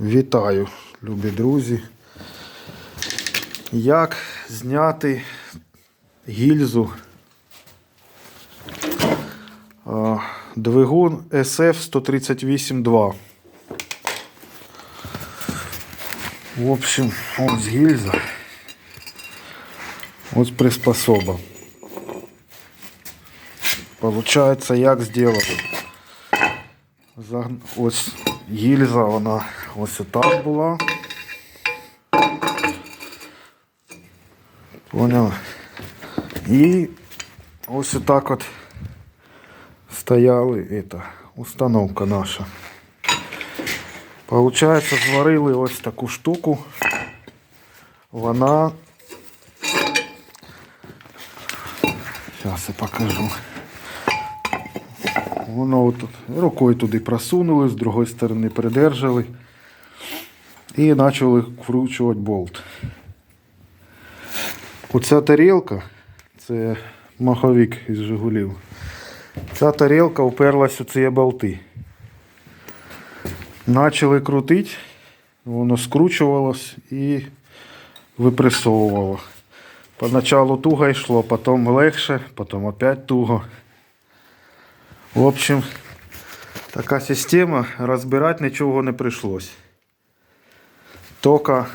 Вітаю, любі друзі. Як зняти гільзу двигун SF 138-2. В общем, ось гільза. Ось приспособа. Получается, як зробили. Загн- Ось гільза, вона ось отак була. Поняли? І ось отак от стояли это, установка наша. Получається, зварили ось таку штуку. Вона. Зараз я покажу. Воно от рукою туди просунули, з другої сторони придержали і почали вкручувати болт. Оця тарілка це маховик із Жигулів. Ця тарілка уперлась у ці болти. Почали крутити, воно скручувалось і випресовувало. Поначалу туго йшло, потім легше, потім опять туго. В общем, така система, розбирати нічого не прийшлось. Тока,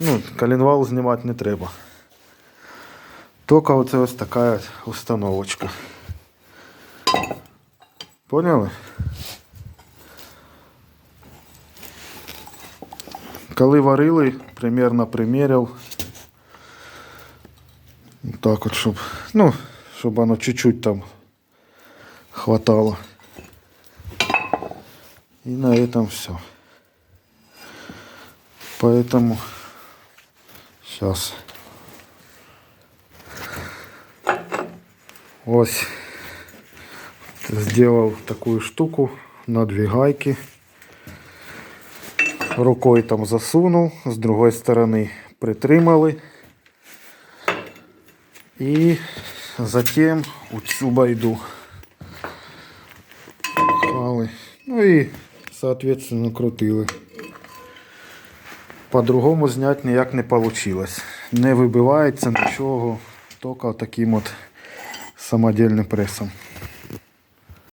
ну, коленвал знімати не треба. Тока оце ось така установочка. Поняли? Коли варили, примерно приміряв. Так от, щоб, ну, щоб воно чуть-чуть там хватало. И на этом все. Поэтому сейчас. Ось сделал такую штуку на две гайки. Рукой там засунул, с другой стороны притримали. И затем у цю байду пхали. Ну і, соответственно, крутили. По-другому зняти ніяк не вийшло. Не вибивається нічого, тільки таким от самодільним пресом.